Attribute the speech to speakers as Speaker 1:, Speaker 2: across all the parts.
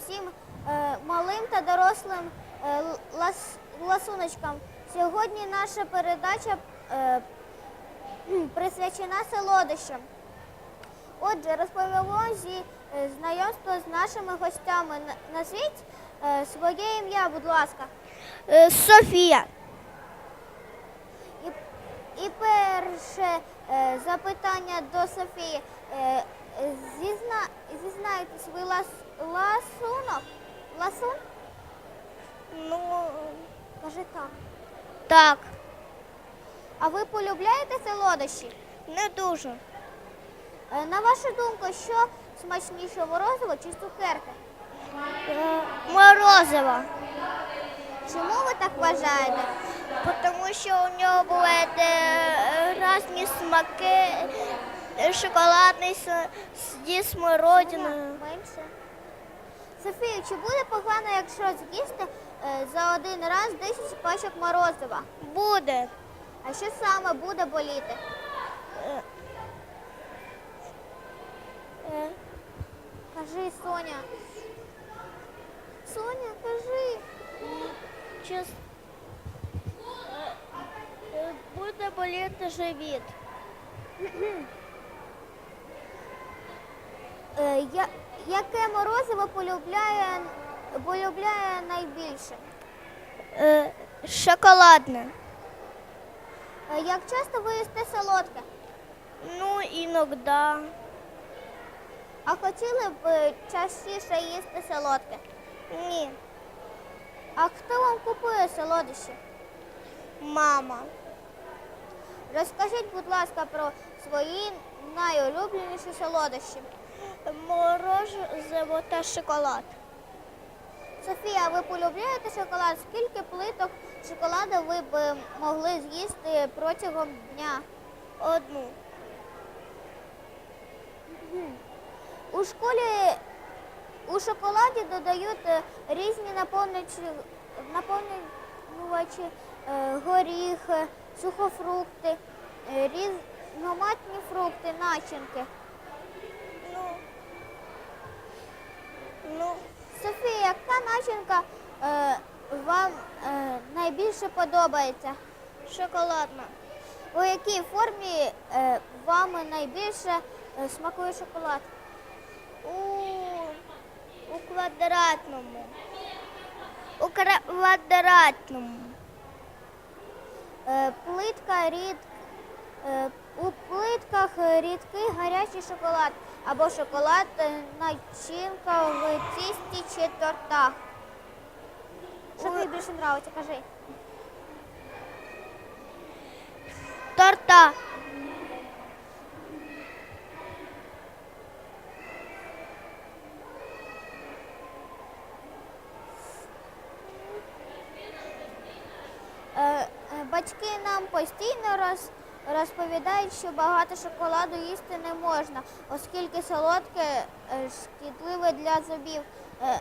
Speaker 1: всім е, малим та дорослим е, лас, ласуночкам. Сьогодні наша передача е, присвячена солодощам. Отже, розповімо зі е, знайомство з нашими гостями. На- Назвіть е, своє ім'я, будь ласка.
Speaker 2: Е, Софія.
Speaker 1: І, і перше е, запитання до Софії. Е, зізна, зізнайтесь, ви лас, ласунок? Ласун?
Speaker 2: Ну,
Speaker 1: Кажи так.
Speaker 2: так,
Speaker 1: А ви полюбляєте солодощі?
Speaker 2: не дуже.
Speaker 1: Е, На вашу думку, що смачніше морозиво чи цукерки?
Speaker 2: Е, Морозиво.
Speaker 1: Чому ви так вважаєте?
Speaker 2: Тому що у нього бувають е, різні смаки, шоколадний зі смородиною.
Speaker 1: Софія, чи буде погано, якщо з'їсти е, за один раз 10 пачок морозива?
Speaker 2: Буде.
Speaker 1: А що саме буде боліти?
Speaker 2: Е, е,
Speaker 1: Кажи, Соня. Соня, кажи.
Speaker 2: Буде боліти живіт.
Speaker 1: Е, я, яке морозиво полюбляє, полюбляє найбільше?
Speaker 2: Е, Шоколадне.
Speaker 1: Е, як часто ви їсте солодке?
Speaker 2: Ну, іноді.
Speaker 1: А хотіли б частіше їсти солодке?
Speaker 2: Ні.
Speaker 1: А хто вам купує солодощі?
Speaker 2: Мама.
Speaker 1: Розкажіть, будь ласка, про свої найулюбленіші солодощі.
Speaker 2: Морозиво та шоколад.
Speaker 1: Софія, ви полюбляєте шоколад? Скільки плиток шоколаду ви б могли з'їсти протягом дня?
Speaker 2: Одну.
Speaker 1: У школі у шоколаді додають різні наповнювачі, е, горіхи, сухофрукти, е, різноманітні фрукти, начинки.
Speaker 2: Ну, ну,
Speaker 1: Софія, яка начинка е, вам е, найбільше подобається?
Speaker 2: шоколадна.
Speaker 1: У якій формі е, вам найбільше е, смакує шоколад?
Speaker 2: У, у квадратному. У квадратному.
Speaker 1: Е, плитка рід, е, у плитках рідкий гарячий шоколад або шоколад е, начинка в тісті чи тортах. Що тобі більше подобається? Кажи.
Speaker 2: Торта.
Speaker 1: Е, е, Батьки нам постійно роз, розповідають, що багато шоколаду їсти не можна, оскільки солодке е, шкідливе для зубів. Е,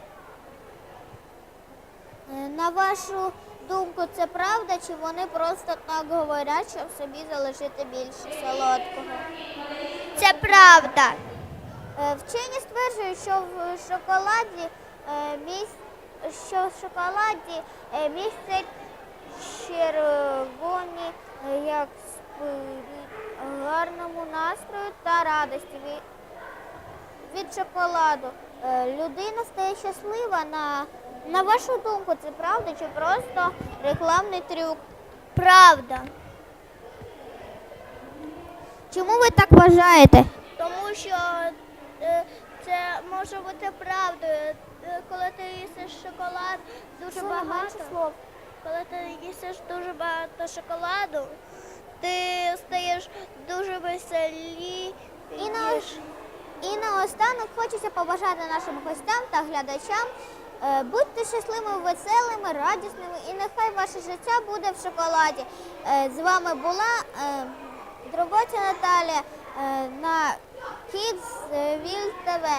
Speaker 1: е, На вашу думку, це правда, чи вони просто так говорять, щоб собі залишити більше солодкого?
Speaker 2: Це правда.
Speaker 1: Вчені стверджують, що в шоколаді що в шоколаді е, містять червоні, як гарному настрою та радості від, шоколаду. Е, Людина стає щаслива. На, на вашу думку, це правда чи просто рекламний трюк?
Speaker 2: Правда.
Speaker 1: Чому ви так вважаєте?
Speaker 2: Тому що е, це може бути правдою. Е, Коли ти їсиш шоколад дуже
Speaker 1: менше
Speaker 2: багато,
Speaker 1: слов.
Speaker 2: коли ти їсиш дуже багато шоколаду, ти стаєш дуже веселі.
Speaker 1: І на, і наостанок хочеться побажати нашим гостям та глядачам. е, Будьте щасливими, веселими, радісними і нехай ваше життя буде в шоколаді. Е, З вами була е, Дроботя Наталія на Kids Will TV.